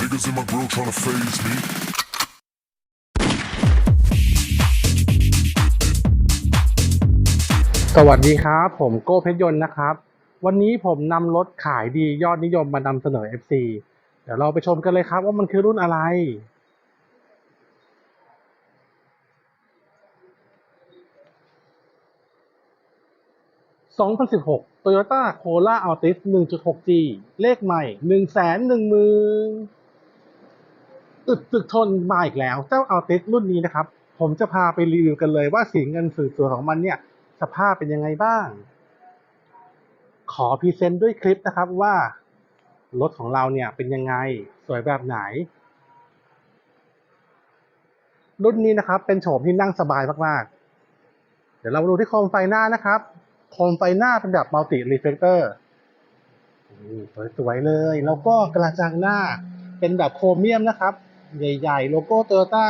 Niggas in my grill tryna phase me. สวัสดีครับ ผมโก้เพชรยนต์นะครับ วันนี้ผมนำรถขายดียอดนิยมมานำเสนอ FC เดี๋ยวเราไปชมกันเลยครับว่ามันคือรุ่นอะไร 2016 Toyota Corolla Altis 1.6G เลขใหม่ 110,000อึดตึกทนมาอีกแล้ว เจ้า Altis รุ่นนี้นะครับ ผมจะพาไปรีวิวกันเลยว่าสีเงินสวยๆของมันเนี่ย สภาพเป็นยังไงบ้าง ขอพรีเซนต์ด้วยคลิปนะครับว่า รถของเราเนี่ยเป็นยังไง สวยแบบไหน รุ่นนี้นะครับ เป็นโฉมที่นั่งสบายมากๆ เดี๋ยวเรามาดูที่โคมไฟหน้านะครับ โคมไฟหน้าเป็นแบบมัลติรีเฟลเตอร์สวยๆเลย แล้วก็กระจังหน้าเป็นแบบโครเมียมนะครับ ใหญ่ ๆ โลโก้โตโยต้า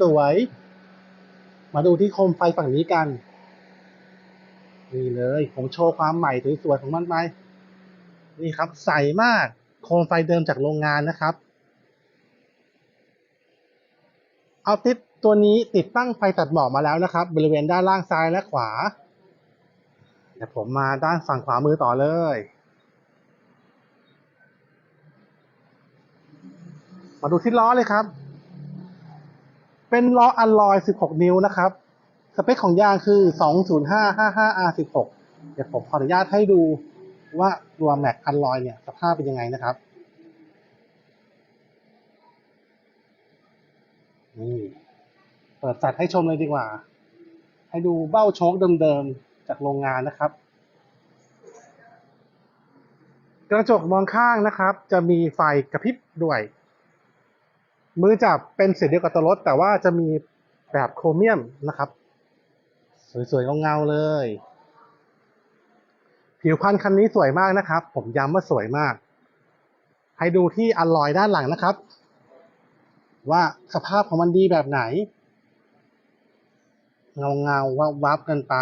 สวยๆ มาดูที่โคมไฟฝั่งนี้กัน นี่เลย ผมโชว์ความใหม่สวยๆของมันไป นี่ครับใสมาก โคมไฟเดิมจากโรงงานนะครับ เอาติดตัวนี้ติดตั้งไฟตัดหมอกมาแล้วนะครับ บริเวณด้านล่างซ้ายและขวา เดี๋ยวผมมาด้านฝั่งขวามือต่อเลย มาดูที่ล้อเลยครับ เป็นล้ออัลลอย 16 นิ้วนะครับ สเปคของยางคือ 20555R16 เดี๋ยวผมขออนุญาตให้ดูว่าตัวแม็กอัลลอยเนี่ยสภาพเป็นยังไงนะครับ นี่ เปิดสัดให้ชมเลยดีกว่า ให้ดูเบ้าโชคเดิมๆ จากโรงงานนะครับ กระจกมองข้างนะครับ จะมีไฟกระพริบด้วย มือจับเป็นสีเดียวกับตัวรถ แต่ว่าจะมีแบบโครเมียมนะครับ สวยๆเงาๆเลย ผิวพรรณคันนี้สวยมากนะครับ ผมย้ำว่าสวยมาก ให้ดูที่อลลอยด้านหลังนะครับ ว่าสภาพของมันดีแบบไหนเงาเงาๆวับวับๆกันไป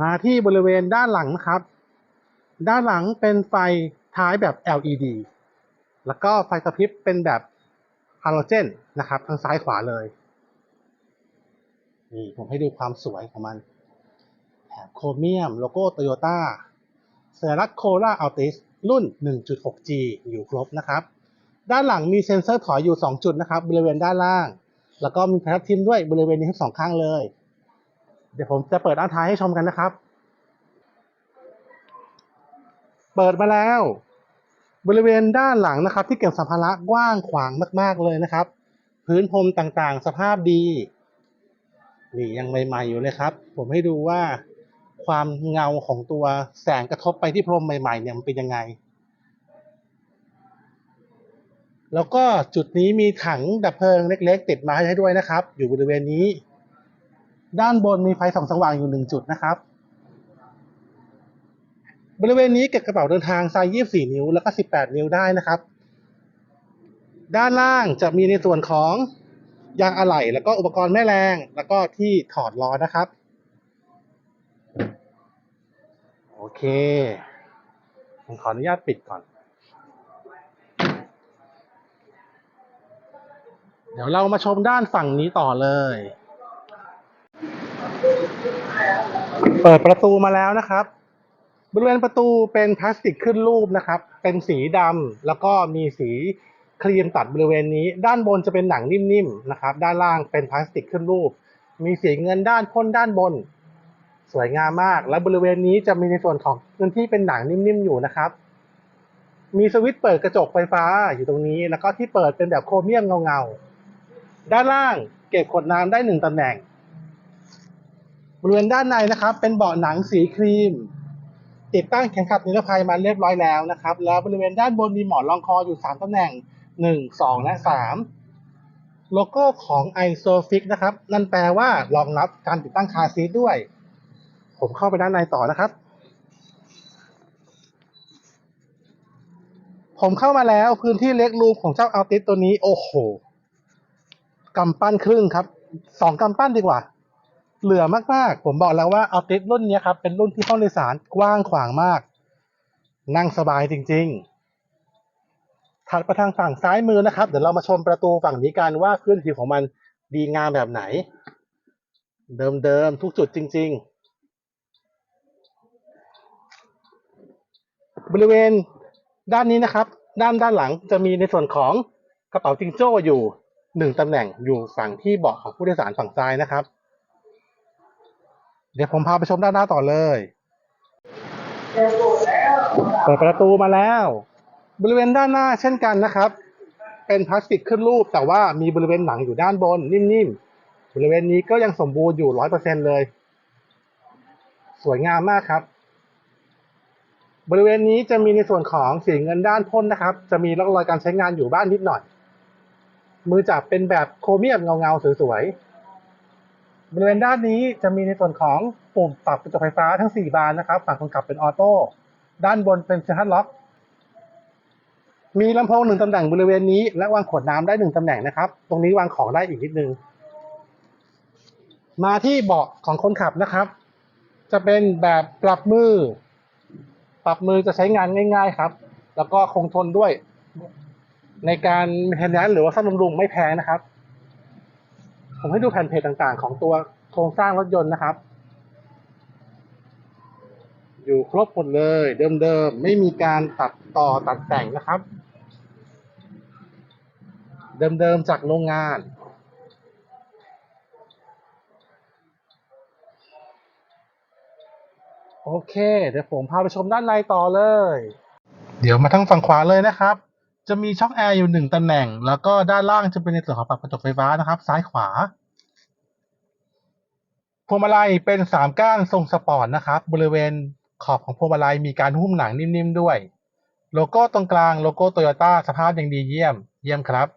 มาที่บริเวณด้านหลังนะครับ ด้านหลังเป็นไฟท้ายแบบ LED แล้วก็ไฟกระพริบเป็นแบบฮาโลเจนนะครับทั้งซ้ายขวาเลย นี่ผมให้ดูความสวยของมัน แถบโครเมียมโลโก้โตโยต้าสัญลักษณ์โคราอัลติสรุ่น 1.6G อยู่ครบนะครับ ด้านหลังมีเซ็นเซอร์ถอยอยู่ 2 จุดนะครับ บริเวณด้านล่าง แล้วก็มีแพทับทิมด้วยบริเวณนี้ทั้งสองข้างเลย เดี๋ยวผมจะเปิดด้านท้ายให้ชมกันนะครับ เปิดมาแล้ว บริเวณด้านหลังนะครับ ที่เก็บสัมภาระกว้างขวางมาก ๆเลยนะครับ พื้นพรมต่างๆ สภาพดีนี่ยังใหม่ ๆ อยู่เลยครับ ผมให้ดูว่าความเงาของตัวแสงกระทบไปที่พรมใหม่ ๆ เนี่ยมันเป็นยังไง แล้วก็จุดนี้มีถังดับเพลิงเล็ก ๆ ติดมาให้ด้วยนะครับ อยู่บริเวณนี้ ด้านบนมีไฟส่องสว่างอยู่หนึ่งจุดนะครับ บริเวณนี้เก็บกระเป๋าเดินทางไซส์24 นิ้วแล้วก็ 18 นิ้วได้นะครับ ด้านล่างจะมีในส่วนของยางอะไหล่แล้วก็อุปกรณ์แม่แรง แล้วก็ที่ถอดล้อนะครับ โอเค ผมขออนุญาตปิดก่อน เดี๋ยวเรามาชมด้านฝั่งนี้ต่อเลย เปิดประตูมาแล้วนะครับ บริเวณประตูเป็นพลาสติกขึ้นรูปนะครับ เป็นสีดำแล้วก็มีสีครีมตัดบริเวณนี้ ด้านบนจะเป็นหนังนิ่มๆนะครับ ด้านล่างเป็นพลาสติกขึ้นรูป มีสีเงินด้านพ่นด้านบน สวยงามมาก และบริเวณนี้จะมีในส่วนของพื้นที่เป็นหนังนิ่มๆอยู่นะครับ มีสวิตช์เปิดกระจกไฟฟ้าอยู่ตรงนี้ แล้วก็ที่เปิดเป็นแบบโครเมียมเงาๆด้านล่างเก็บขวดน้ำได้หนึ่งตำแหน่ง บริเวณด้านในนะครับ เป็นเบาะหนังสีครีม ติดตั้งเข็มขัดนิรภัยมาเรียบร้อยแล้วนะครับ แล้วบริเวณด้านบนมีหมอนรองคออยู่ 3ตำแหน่ง 1 2 และ 3 โลโก้ของ ISOFIX นะครับ นั่นแปลว่ารองรับการติดตั้งคาร์ซีทด้วย ผมเข้าไปด้านในต่อนะครับ ผมเข้ามาแล้วพื้นที่เล็กรูมของเจ้าอัลติสตัวนี้ โอ้โหกำปั้นครึ่งครับสองกำปั้นดีกว่า เหลือมากๆ ผมบอกแล้วว่าอัลติสรุ่นนี้ครับ เป็นรุ่นที่ห้องโดยสารกว้างขวางมาก นั่งสบายจริง ๆ ถัดไปทางฝั่งซ้ายมือนะครับ เดี๋ยวเรามาชมประตูฝั่งนี้กันว่าพื้นผิวของมันดีงามแบบไหน เดิมๆทุกจุดจริง ๆ บริเวณด้านนี้นะครับ ด้านด้านหลังจะมีในส่วนของกระเป๋าจิงโจ้อยู่หนึ่งตำแหน่งอยู่ฝั่งที่เบาะของผู้โดยสารฝั่งซ้ายนะครับ เดี๋ยวผมพาไปชมด้านหน้าต่อเลย เปิดประตูมาแล้ว บริเวณด้านหน้าเช่นกันนะครับ เป็นพลาสติกขึ้นรูป แต่ว่ามีบริเวณหนังอยู่ด้านบนนิ่มๆ บริเวณนี้ก็ยังสมบูรณ์อยู่ร้อยเปอร์เซ็นเลย สวยงามมากครับ บริเวณนี้จะมีในส่วนของสีเงินด้านพ่นนะครับ จะมีร่องรอยการใช้งานอยู่บ้านนิดหน่อย มือจับเป็นแบบโครเมียมเงาๆสวยๆ บริเวณด้านนี้จะมีในส่วนของปุ่มปรับกระจกไฟฟ้าทั้ง 4 บานนะครับ ฝั่งคนขับเป็นออโต้ ด้านบนเป็นเซ็นทรัลล็อก มีลำโพงหนึ่งตำแหน่งบริเวณนี้ และวางขวดน้ำได้หนึ่งตำแหน่งนะครับ ตรงนี้วางของได้อีกนิดนึง มาที่เบาะของคนขับนะครับ จะเป็นแบบปรับมือ ปรับมือจะใช้งานง่าย ๆครับ แล้วก็คงทนด้วย ในการแทนนั้หรือว่าซ่อมบำรุงไม่แพงนะครับ ผมให้ดูแผ่นเพจต่างๆ ของตัวโครงสร้างรถยนต์นะครับ อยู่ครบหมดเลย เดิมๆ ไม่มีการตัดต่อตัดแต่งนะครับ เดิมๆ จากโรงงานโอเค เดี๋ยวผมพาไปชมด้านในต่อเลย เดี๋ยวมาทางฝั่งขวาเลยนะครับ จะมีช่องแอร์อยู่หนึ่งตำแหน่ง แล้วก็ด้านล่างจะเป็นในส่วนของปรับกระจกไฟฟ้านะครับ ซ้ายขวาพวงมาลัยเป็นสามก้านทรงสปอร์ตนะครับ บริเวณขอบของพวงมาลัยมีการหุ้มหนังนิ่มๆด้วย โลโก้ตรงกลางโลโก้โตโยต้าสภาพยังดีเยี่ยม เยี่ยมครับ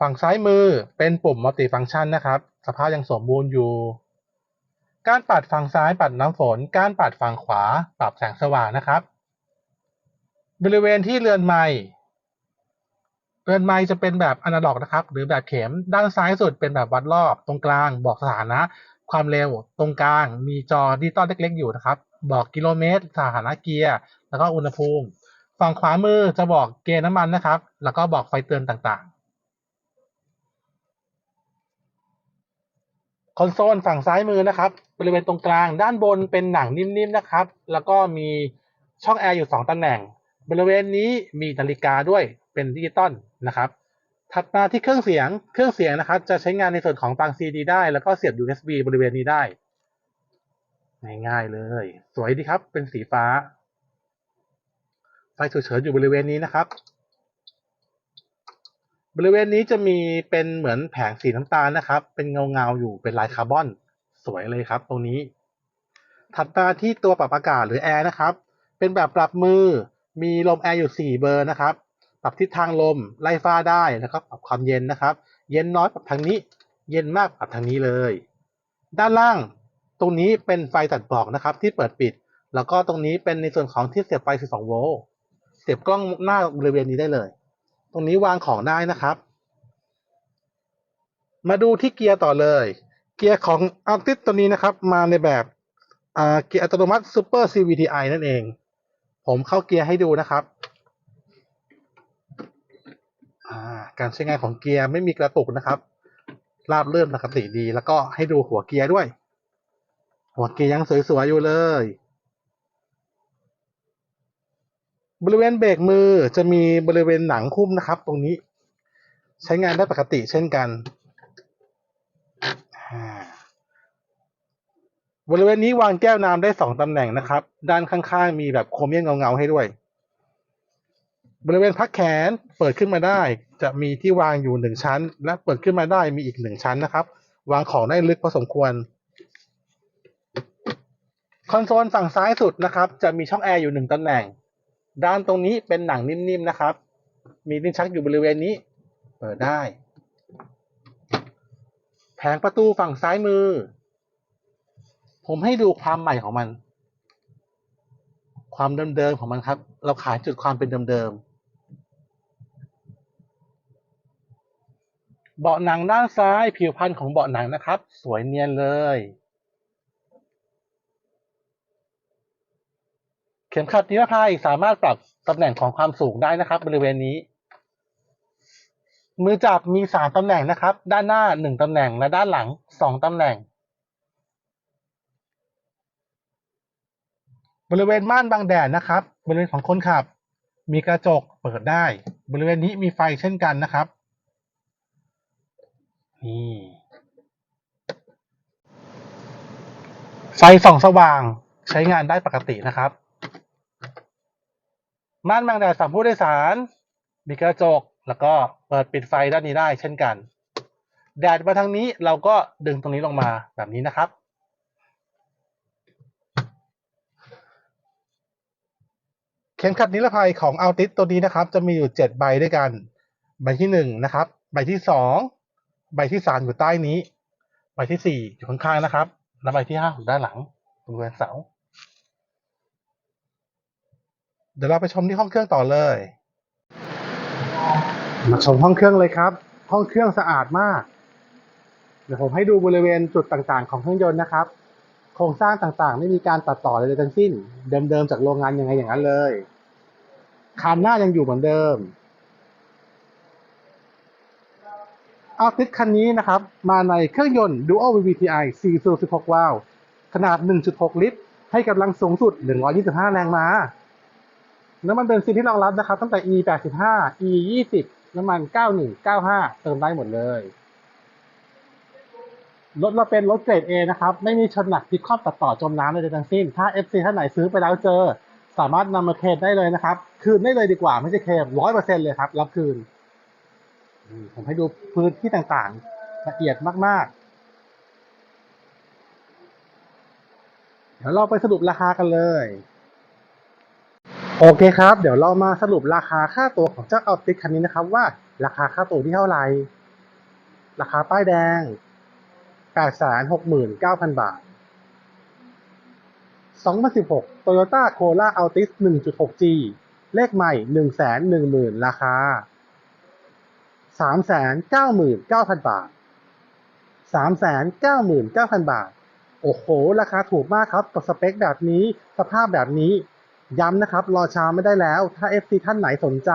ฝั่งซ้ายมือเป็นปุ่มมัลติฟังก์ชันนะครับ สภาพยังสมบูรณ์อยู่ การปัดฝั่งซ้ายปัดน้ำฝน การปัดฝั่งขวาปรับแสงสว่างนะครับ บริเวณที่เรือนไม้ เรือนไม้จะเป็นแบบอนาล็อกนะครับ หรือแบบเข็มด้านซ้ายสุดเป็นแบบวัดรอบตรงกลางบอกสถานะ ความเร็วตรงกลางมีจอดิจิตอลเล็ก ๆ อยู่นะครับ บอกกิโลเมตร สถานะเกียร์แล้วก็อุณหภูมิ ฝั่งขวามือจะบอกเกณฑ์น้ำมันนะครับ แล้วก็บอกไฟเตือนต่างๆ คอนโซลฝั่งซ้ายมือนะครับ บริเวณตรงกลางด้านบนเป็นหนังนิ่มๆนะครับ แล้วก็มีช่องแอร์อยู่ 2ตำแหน่ง บริเวณนี้มีนาฬิกาด้วย เป็นดิจิตอลนะครับ ถัดมาที่เครื่องเสียง เครื่องเสียงนะครับ จะใช้งานในส่วนของฟัง CD ได้ แล้วก็เสียบ USB บริเวณนี้ได้ ง่ายๆเลย สวยดีครับ เป็นสีฟ้า ไฟฉุกเฉินอยู่บริเวณนี้นะครับ บริเวณนี้จะมีเป็นเหมือนแผงสีน้ำตาลนะครับ เป็นเงาเงาๆอยู่ เป็นลายคาร์บอน สวยเลยครับ ตรงนี้ ถัดมาที่ตัวปรับอากาศหรือแอร์นะครับ เป็นแบบปรับมือ มีลมแอร์อยู่ 4 เบอร์นะครับ ปรับทิศทางลมไล่ฟ้าได้แล้วก็ปรับความเย็นนะครับ เย็นน้อยปรับทางนี้ เย็นมากปรับทางนี้เลย ด้านล่างตรงนี้เป็นไฟตัดบอกนะครับ ที่เปิดปิด แล้วก็ตรงนี้เป็นในส่วนของที่เสียบไฟ 12 โวลต์เสียบกล้องหน้าบริเวณนี้ได้เลย ตรงนี้วางของได้นะครับ มาดูที่เกียร์ต่อเลย เกียร์ของ Altis ตัวนี้นะครับ มาในแบบเกียร์อัตโนมัติ Super CVTi นั่นเอง ผมเข้าเกียร์ให้ดูนะครับอ่า การใช้งานของเกียร์ไม่มีกระตุกนะครับ ราบเลื่อนปกติดี แล้วก็ให้ดูหัวเกียร์ด้วย หัวเกียร์ยังสวยๆอยู่เลย บริเวณเบรกมือจะมีบริเวณหนังคุ้มนะครับ ตรงนี้ ใช้งานได้ปกติเช่นกัน บริเวณนี้วางแก้วน้ำได้สองตำแหน่งนะครับ ด้านข้างๆ มีแบบโครเมียมเงาๆให้ด้วย บริเวณพักแขนเปิดขึ้นมาได้ จะมีที่วางอยู่หนึ่งชั้น และเปิดขึ้นมาได้มีอีกหนึ่งชั้นนะครับ วางของได้ลึกพอสมควรคอนโซลฝั่งซ้ายสุดนะครับ จะมีช่องแอร์อยู่หนึ่งตำแหน่ง ด้านตรงนี้เป็นหนังนิ่มๆนะครับ มีลิ้นชักอยู่บริเวณนี้ เปิดได้ แผงประตูฝั่งซ้ายมือ ผมให้ดูความใหม่ของมัน ความเดิมๆของมันครับ เราขายจุดความเป็นเดิมๆ เบาะหนังด้านซ้ายผิวพรรณของเบาะหนังนะครับ สวยเนียนเลย เข็มขัดนิรภัยสามารถปรับตำแหน่งของความสูงได้นะครับ บริเวณนี้ มือจับมีสามตำแหน่งนะครับ ด้านหน้าหนึ่งตำแหน่งและด้านหลังสองตำแหน่ง บริเวณม่านบังแดดนะครับ บริเวณของคนขับ มีกระจกเปิดได้ บริเวณนี้มีไฟเช่นกันนะครับ นี่ ไฟส่องสว่างใช้งานได้ปกตินะครับ ม่านบังแดดสำหรับผู้โดยสาร มีกระจก แล้วก็เปิดปิดไฟด้านนี้ได้เช่นกัน แดดมาทางนี้เราก็ดึงตรงนี้ลงมาแบบนี้นะครับเข็มขัดนิรภัยของอัลติสตัวนี้นะครับ จะมีอยู่เจ็ดใบด้วยกัน ใบที่หนึ่งนะครับ ใบที่สอง ใบที่สามอยู่ใต้นี้ ใบที่สี่อยู่ข้างๆนะครับ และใบที่ห้าอยู่ด้านหลังบริเวณเสา เดี๋ยวเราไปชมที่ห้องเครื่องต่อเลย มาชมห้องเครื่องเลยครับ ห้องเครื่องสะอาดมาก เดี๋ยวผมให้ดูบริเวณจุดต่างๆ ของเครื่องยนต์นะครับ โครงสร้างต่างๆ ไม่มีการตัดต่ออะไรทั้งสิ้น เดิมๆจากโรงงานยังไงอย่างนั้นเลย คานหน้ายังอยู่เหมือนเดิม อาติสคันนี้นะครับ มาในเครื่องยนต์ Dual VVTi 416 วาล์วขนาด 1.6 ลิตร ให้กำลังสูงสุด 125 แรงม้า น้ำมันเบนซินที่รองรับนะครับ ตั้งแต่ E 85 E 20 น้ำมัน 91 95 เติมได้หมดเลย รถเราเป็นรถเกรด A นะครับ ไม่มีชนหนักพลิกคว่ำตัดต่อจมน้ำใดๆทั้งสิ้น ถ้า FC ท่านไหนซื้อไปแล้วเจอ สามารถนำมาเคลมได้เลยนะครับ คืนได้เลยดีกว่าไม่ใช่เคลมร้อยเลยครับ รับคืน ผมให้ดูพื้นที่ต่างๆ ละเอียดมาก ๆ เดี๋ยวเราไปสรุปราคากันเลย โอเคครับ เดี๋ยวเรามาสรุปราคาค่าตัวของเจ้าอัลติสคันนี้นะครับ ว่าราคาค่าตัวที่เท่าไหร่ ราคาป้ายแดง869,000 บาท 2016 Toyota Corolla Altis 1.6G เลขใหม่ 110,000 ราคา 399,000บาท399,000บาท โอ้โห ราคาถูกมากครับกับสเปคแบบนี้ สภาพแบบนี้ ย้ำนะครับ รอช้าไม่ได้แล้ว ถ้า FC ท่านไหนสนใจ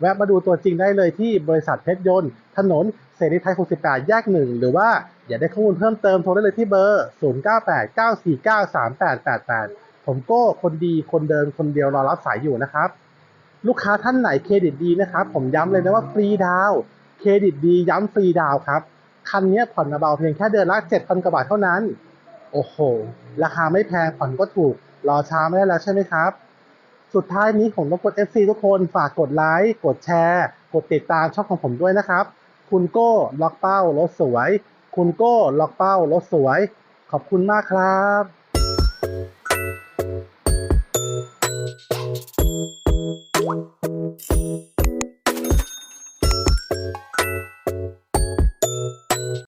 แวะมาดูตัวจริงได้เลยที่บริษัทเพชรยนต์ ถนนเสรีไทย68แยกหนึ่ง หรือว่าอยากได้ข้อมูลเพิ่มเติมโทรได้เลยที่เบอร์ 0989493888 ผมโก้คนดีคนเดิมคนเดียวรอรับสายอยู่นะครับ ลูกค้าท่านไหนเครดิตดีนะครับ ผมย้ำเลยนะว่าฟรีดาว เครดิตดีย้ำฟรีดาวครับ คันนี้ผ่อนเบาเพียงแค่เดือนละ7,000กว่าบาทเท่านั้น โอ้โห ราคาไม่แพงผ่อนก็ถูก รอช้าไม่ได้แล้วใช่ไหมครับ สุดท้ายนี้ผมรบกวน FC ทุกคนฝากกดไลค์กดแชร์ กดติดตามช่องของผมด้วยนะครับ คุณโก้ล็อกเป้ารถสวย คุณโก้ล็อกเป้ารถสวย ขอบคุณมากครับ